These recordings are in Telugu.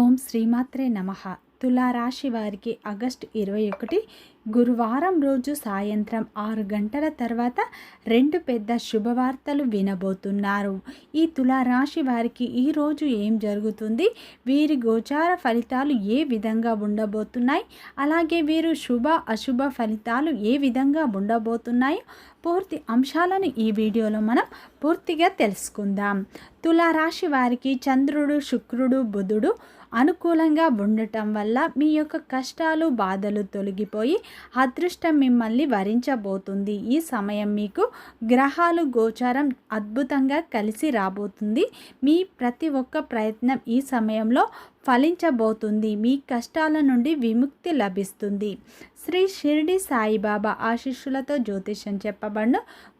ఓం శ్రీమాత్రే నమ. తులారాశి వారికి ఆగస్టు ఇరవై ఒకటి గురువారం రోజు సాయంత్రం ఆరు గంటల తర్వాత రెండు పెద్ద శుభవార్తలు వినబోతున్నారు. ఈ తులారాశి వారికి ఈరోజు ఏం జరుగుతుంది? వీరి గోచార ఫలితాలు ఏ విధంగా ఉండబోతున్నాయి? అలాగే వీరు శుభ అశుభ ఫలితాలు ఏ విధంగా ఉండబోతున్నాయి పూర్తి అంశాలను ఈ వీడియోలో మనం పూర్తిగా తెలుసుకుందాం. తులారాశి వారికి చంద్రుడు శుక్రుడు బుధుడు అనుకూలంగా ఉండటం వల్ల మీ యొక్క కష్టాలు బాధలు తొలగిపోయి అదృష్టం మిమ్మల్ని వరించబోతుంది. ఈ సమయం మీకు గ్రహాలు గోచారం అద్భుతంగా కలిసి రాబోతుంది. మీ ప్రతి ఒక్క ప్రయత్నం ఈ సమయంలో ఫలించబోతుంది. మీ కష్టాల నుండి విముక్తి లభిస్తుంది. శ్రీ షిరిడి సాయిబాబా ఆశీస్సులతో జ్యోతిష్యం చెప్పబడిన.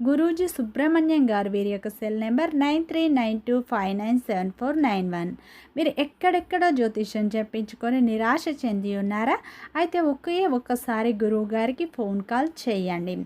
గురూజీ సుబ్రహ్మణ్యం గారు వీరి యొక్క cell number nine three nine two five nine seven four nine one. మీరు ఎక్కడెక్కడో జ్యోతిష్యం చెప్పించుకొని నిరాశ చెంది ఉన్నారా? అయితే ఒకే ఒక్కసారి గురువు గారికి ఫోన్ కాల్ చేయండి.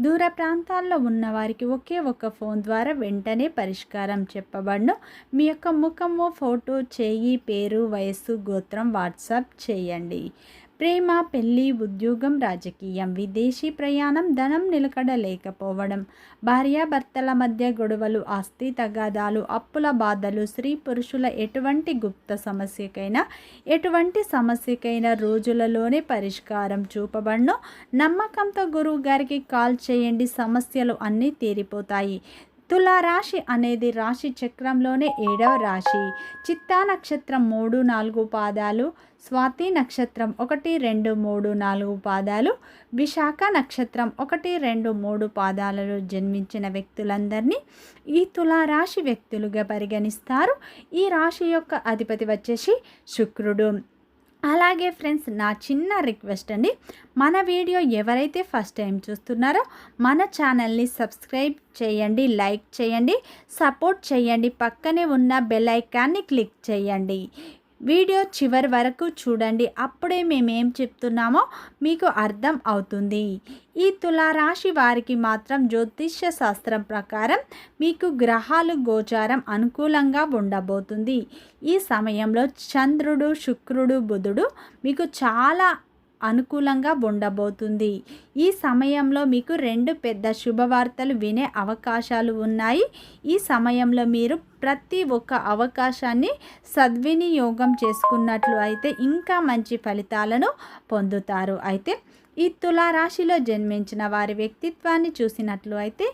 దూర ప్రాంతాల్లో ఉన్నవారికి ఒకే ఒక ఫోన్ ద్వారా వెంటనే పరిష్కారం చెప్పబడును. మీ యొక్క ముఖము ఫోటో చేయి పేరు వయస్సు గోత్రం వాట్సాప్ చేయండి. ప్రేమ పెళ్ళి ఉద్యోగం రాజకీయం విదేశీ ప్రయాణం ధనం నిలకడ లేకపోవడం భార్యాభర్తల మధ్య గొడవలు ఆస్తి తగాదాలు అప్పుల బాధలు స్త్రీ పురుషుల ఎటువంటి గుప్త సమస్యకైనా ఎటువంటి సమస్యకైనా రోజులలోనే పరిష్కారం చూపబడను. నమ్మకంతో గురువు గారికి కాల్ చేయండి సమస్యలు అన్నీ తీరిపోతాయి. తులారాశి అనేది రాశి చక్రంలోనే ఏడవ రాశి. చిత్తా నక్షత్రం మూడు నాలుగు పాదాలు స్వాతి నక్షత్రం ఒకటి రెండు మూడు నాలుగు పాదాలు విశాఖ నక్షత్రం ఒకటి రెండు మూడు పాదాలలో జన్మించిన వ్యక్తులందరినీ ఈ తులారాశి వ్యక్తులుగా పరిగణిస్తారు. ఈ రాశి యొక్క అధిపతి వచ్చేసి శుక్రుడు. అలాగే ఫ్రెండ్స్ నా చిన్న రిక్వెస్ట్ అండి. మన వీడియో ఎవరైతే ఫస్ట్ టైం చూస్తున్నారో మన ఛానల్ని సబ్స్క్రైబ్ చేయండి లైక్ చేయండి సపోర్ట్ చేయండి. పక్కనే ఉన్న బెల్ ఐకాన్ని క్లిక్ చేయండి. వీడియో చివరి వరకు చూడండి. అప్పుడే మేము ఏం చెప్తున్నామో మీకు అర్థం అవుతుంది. ఈ తులారాశి వారికి మాత్రం జ్యోతిష్య శాస్త్రం ప్రకారం మీకు గ్రహాలు గోచారం అనుకూలంగా ఉండబోతుంది. ఈ సమయంలో చంద్రుడు శుక్రుడు బుధుడు మీకు చాలా అనుకూలంగా ఉండబోతుంది. ఈ సమయంలో మీకు రెండు పెద్ద శుభవార్తలు వినే అవకాశాలు ఉన్నాయి. ఈ సమయంలో మీరు ప్రతి ఒక్క అవకాశాన్ని సద్వినియోగం చేసుకున్నట్లు అయితే ఇంకా మంచి ఫలితాలను పొందుతారు. అయితే ఈ తులారాశిలో జన్మించిన వారి వ్యక్తిత్వాన్ని చూసినట్లు అయితే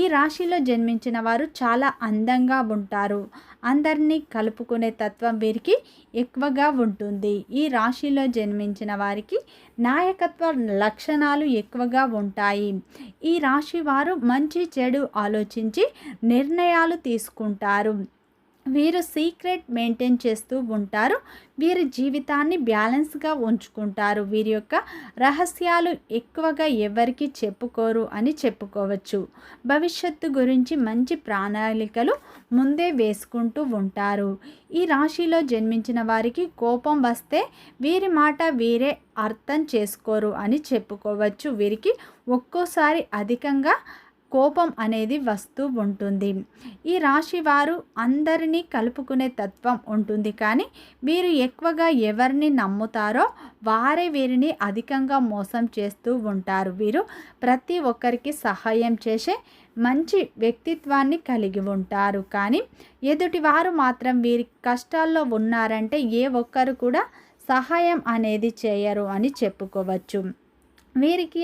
ఈ రాశిలో జన్మించిన వారు చాలా అందంగా ఉంటారు. అందరినీ కలుపుకునే తత్వం వీరికి ఎక్కువగా ఉంటుంది. ఈ రాశిలో జన్మించిన వారికి నాయకత్వ లక్షణాలు ఎక్కువగా ఉంటాయి. ఈ రాశి వారు మంచి చెడు ఆలోచించి నిర్ణయాలు తీసుకుంటారు. వీరు సీక్రెట్ మెయింటైన్ చేస్తూ ఉంటారు. వీరి జీవితాన్ని బ్యాలెన్స్గా ఉంచుకుంటారు. వీరి యొక్క రహస్యాలు ఎక్కువగా ఎవరికి చెప్పుకోరు అని చెప్పుకోవచ్చు. భవిష్యత్తు గురించి మంచి ప్రణాళికలు ముందే వేసుకుంటూ ఉంటారు. ఈ రాశిలో జన్మించిన వారికి కోపం వస్తే వీరి మాట వీరే అర్థం చేసుకోరు అని చెప్పుకోవచ్చు. వీరికి ఒక్కోసారి అధికంగా కోపం అనేది వస్తూ ఉంటుంది. ఈ రాశి వారు అందరినీ కలుపుకునే తత్వం ఉంటుంది. కానీ వీరు ఎక్కువగా ఎవరిని నమ్ముతారో వారే వీరిని అధికంగా మోసం చేస్తూ ఉంటారు. వీరు ప్రతి ఒక్కరికి సహాయం చేసే మంచి వ్యక్తిత్వాన్ని కలిగి ఉంటారు. కానీ ఎదుటివారు మాత్రం వీరి కష్టాల్లో ఉన్నారంటే ఏ ఒక్కరు కూడా సహాయం అనేది చేయరు అని చెప్పుకోవచ్చు. వీరికి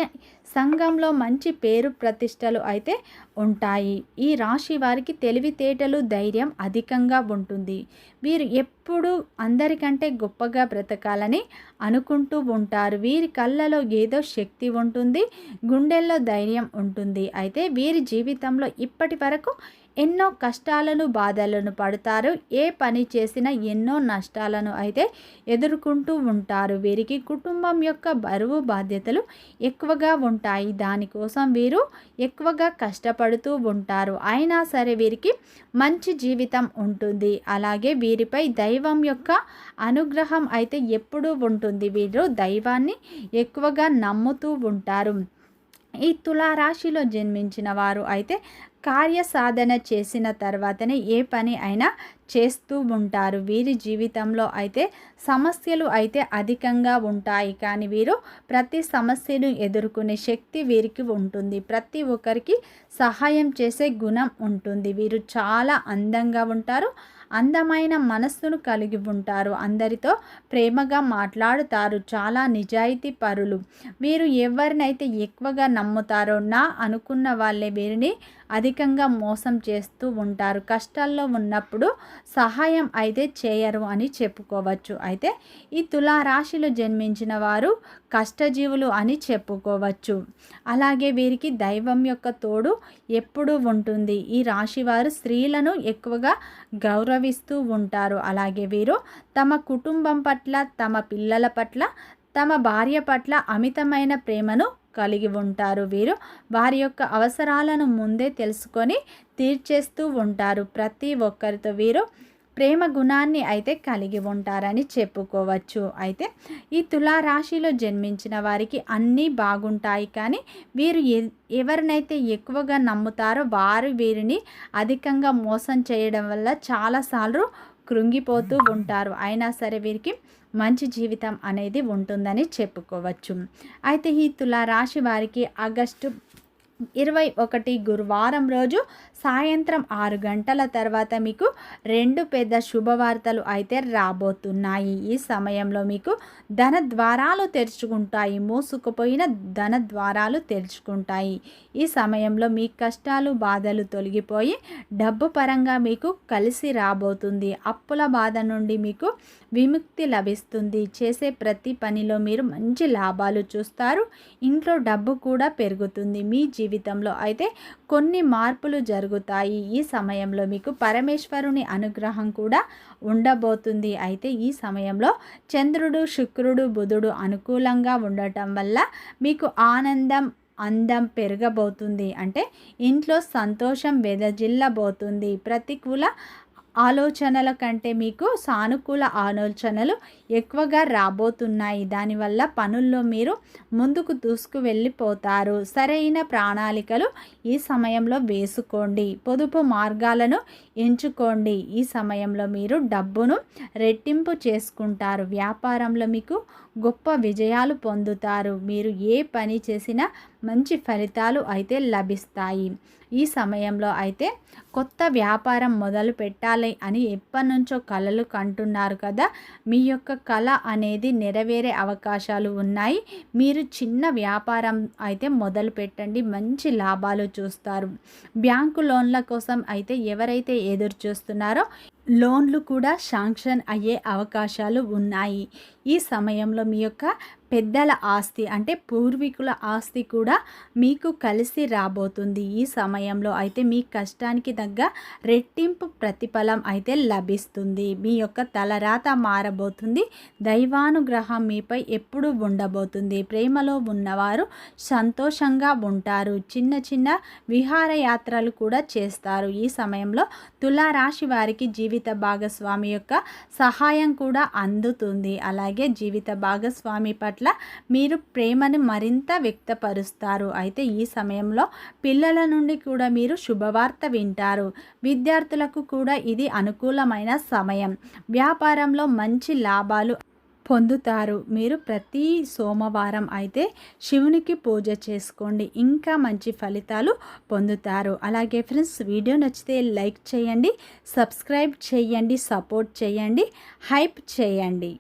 సంఘంలో మంచి పేరు ప్రతిష్టలు అయితే ఉంటాయి. ఈ రాశి వారికి తెలివితేటలు ధైర్యం అధికంగా ఉంటుంది. వీరు ఎప్పుడు అందరికంటే గొప్పగా బ్రతకాలని అనుకుంటూ ఉంటారు. వీరి కళ్ళలో ఏదో శక్తి ఉంటుంది గుండెల్లో ధైర్యం ఉంటుంది. అయితే వీరి జీవితంలో ఇప్పటి వరకు ఎన్నో కష్టాలను బాధలను పడతారు. ఏ పని చేసినా ఎన్నో నష్టాలను అయితే ఎదుర్కొంటూ ఉంటారు. వీరికి కుటుంబం యొక్క బరువు బాధ్యతలు ఎక్కువగా ఉంటాయి. దానికోసం వీరు ఎక్కువగా కష్టపడుతూ ఉంటారు. అయినా సరే వీరికి మంచి జీవితం ఉంటుంది. అలాగే వీరిపై దైవం యొక్క అనుగ్రహం అయితే ఎప్పుడూ ఉంటుంది. వీరు దైవాన్ని ఎక్కువగా నమ్ముతూ ఉంటారు. ఈ తులారాశిలో జన్మించిన వారు అయితే కార్యసాధన చేసిన తర్వాతనే ఏ పని అయినా చేస్తూ ఉంటారు. వీరి జీవితంలో అయితే సమస్యలు అయితే అధికంగా ఉంటాయి. కానీ వీరు ప్రతి సమస్యను ఎదుర్కొనే శక్తి వీరికి ఉంటుంది. ప్రతి ఒక్కరికి సహాయం చేసే గుణం ఉంటుంది. వీరు చాలా అందంగా ఉంటారు. అందమైన మనస్సును కలిగి ఉంటారు. అందరితో ప్రేమగా మాట్లాడుతారు. చాలా నిజాయితీ పరులు. వీరు ఎవరినైతే ఎక్కువగా నమ్ముతారో నా అనుకున్న వాళ్ళే వీరిని అధికంగా మోసం చేస్తూ ఉంటారు. కష్టాల్లో ఉన్నప్పుడు సహాయం అయితే చేయరు అని చెప్పుకోవచ్చు. అయితే ఈ తులారాశిలో జన్మించిన వారు కష్టజీవులు అని చెప్పుకోవచ్చు. అలాగే వీరికి దైవం యొక్క తోడు ఎప్పుడూ ఉంటుంది. ఈ రాశి వారు స్త్రీలను ఎక్కువగా గౌరవిస్తూ ఉంటారు. అలాగే వీరు తమ కుటుంబం పట్ల తమ పిల్లల పట్ల తమ భార్య పట్ల అమితమైన ప్రేమను కలిగి ఉంటారు. వీరు వారి యొక్క అవసరాలను ముందే తెలుసుకొని తీర్చేస్తూ ఉంటారు. ప్రతి ఒక్కరితో వీరు ప్రేమ గుణాన్ని అయితే కలిగి ఉంటారని చెప్పుకోవచ్చు. అయితే ఈ తులారాశిలో జన్మించిన వారికి అన్నీ బాగుంటాయి కానీ వీరు ఎవరినైతే ఎక్కువగా నమ్ముతారో వారు వీరిని అధికంగా మోసం చేయడం వల్ల చాలాసార్లు కృంగిపోతూ ఉంటారు. అయినా సరే వీరికి మంచి జీవితం అనేది ఉంటుందని చెప్పుకోవచ్చు. అయితే ఈ తులారాశి వారికి ఆగస్టు ఇరవై ఒకటి గురువారం రోజు సాయంత్రం ఆరు గంటల తర్వాత మీకు రెండు పెద్ద శుభవార్తలు అయితే రాబోతున్నాయి. ఈ సమయంలో మీకు ధన ద్వారాలు తెరుచుకుంటాయి. మూసుకుపోయిన ధన ద్వారాలు తెరుచుకుంటాయి. ఈ సమయంలో మీ కష్టాలు బాధలు తొలగిపోయి డబ్బు పరంగా మీకు కలిసి రాబోతుంది. అప్పుల బాధ నుండి మీకు విముక్తి లభిస్తుంది. చేసే ప్రతి పనిలో మీరు మంచి లాభాలు చూస్తారు. ఇంట్లో డబ్బు కూడా పెరుగుతుంది. మీ జీవితంలో. అయితే కొన్ని మార్పులు జరుగుతాయి. ఈ సమయంలో మీకు పరమేశ్వరుని అనుగ్రహం కూడా ఉండబోతుంది. అయితే ఈ సమయంలో చంద్రుడు శుక్రుడు బుధుడు అనుకూలంగా ఉండటం వల్ల మీకు ఆనందం అందం పెరగబోతుంది. అంటే ఇంట్లో సంతోషం వెదజిల్లబోతుంది. ప్రతికూల ఆలోచనల కంటే మీకు సానుకూల ఆలోచనలు ఎక్కువగా రాబోతున్నాయి. దానివల్ల పనుల్లో మీరు ముందుకు దూసుకు వెళ్ళిపోతారు. సరైన ప్రణాళికలు ఈ సమయంలో వేసుకోండి. పొదుపు మార్గాలను ఎంచుకోండి. ఈ సమయంలో మీరు డబ్బును రెట్టింపు చేసుకుంటారు. వ్యాపారంలో మీకు గొప్ప విజయాలు పొందుతారు. మీరు ఏ పని చేసినా మంచి ఫలితాలు అయితే లభిస్తాయి. ఈ సమయంలో అయితే కొత్త వ్యాపారం మొదలు పెట్టాలి అని ఎప్పటి నుంచో కళలు కంటున్నారు కదా. మీ యొక్క కళ అనేది నెరవేరే అవకాశాలు ఉన్నాయి. మీరు చిన్న వ్యాపారం అయితే మొదలు పెట్టండి. మంచి లాభాలు చూస్తారు. బ్యాంకు లోన్ల కోసం అయితే ఎవరైతే ఎదురు చూస్తున్నారో లోన్లు కూడా శాంక్షన్ అయ్యే అవకాశాలు ఉన్నాయి. ఈ సమయంలో మీ యొక్క పెద్దల ఆస్తి అంటే పూర్వీకుల ఆస్తి కూడా మీకు కలిసి రాబోతుంది ఈ సమయంలో. అయితే మీ కష్టానికి తగ్గ రెట్టింపు ప్రతిఫలం అయితే లభిస్తుంది. మీ యొక్క తలరాత మారబోతుంది. దైవానుగ్రహం మీపై ఎప్పుడు ఉండబోతుంది. ప్రేమలో ఉన్నవారు సంతోషంగా ఉంటారు. చిన్న చిన్న విహారయాత్రలు కూడా చేస్తారు. ఈ సమయంలో తులారాశి వారికి జీవిత భాగస్వామి యొక్క సహాయం కూడా అందుతుంది. అలాగే జీవిత భాగస్వామి పట్ల పట్ల మీరు ప్రేమని మరింత వ్యక్తపరుస్తారు. అయితే ఈ సమయంలో పిల్లల నుండి కూడా మీరు శుభవార్త వింటారు. విద్యార్థులకు కూడా ఇది అనుకూలమైన సమయం. వ్యాపారంలో మంచి లాభాలు పొందుతారు. మీరు ప్రతి సోమవారం అయితే శివునికి పూజ చేసుకోండి. ఇంకా మంచి ఫలితాలు పొందుతారు. అలాగే ఫ్రెండ్స్ వీడియో నచ్చితే లైక్ చేయండి సబ్స్క్రైబ్ చేయండి సపోర్ట్ చేయండి హైప్ చేయండి.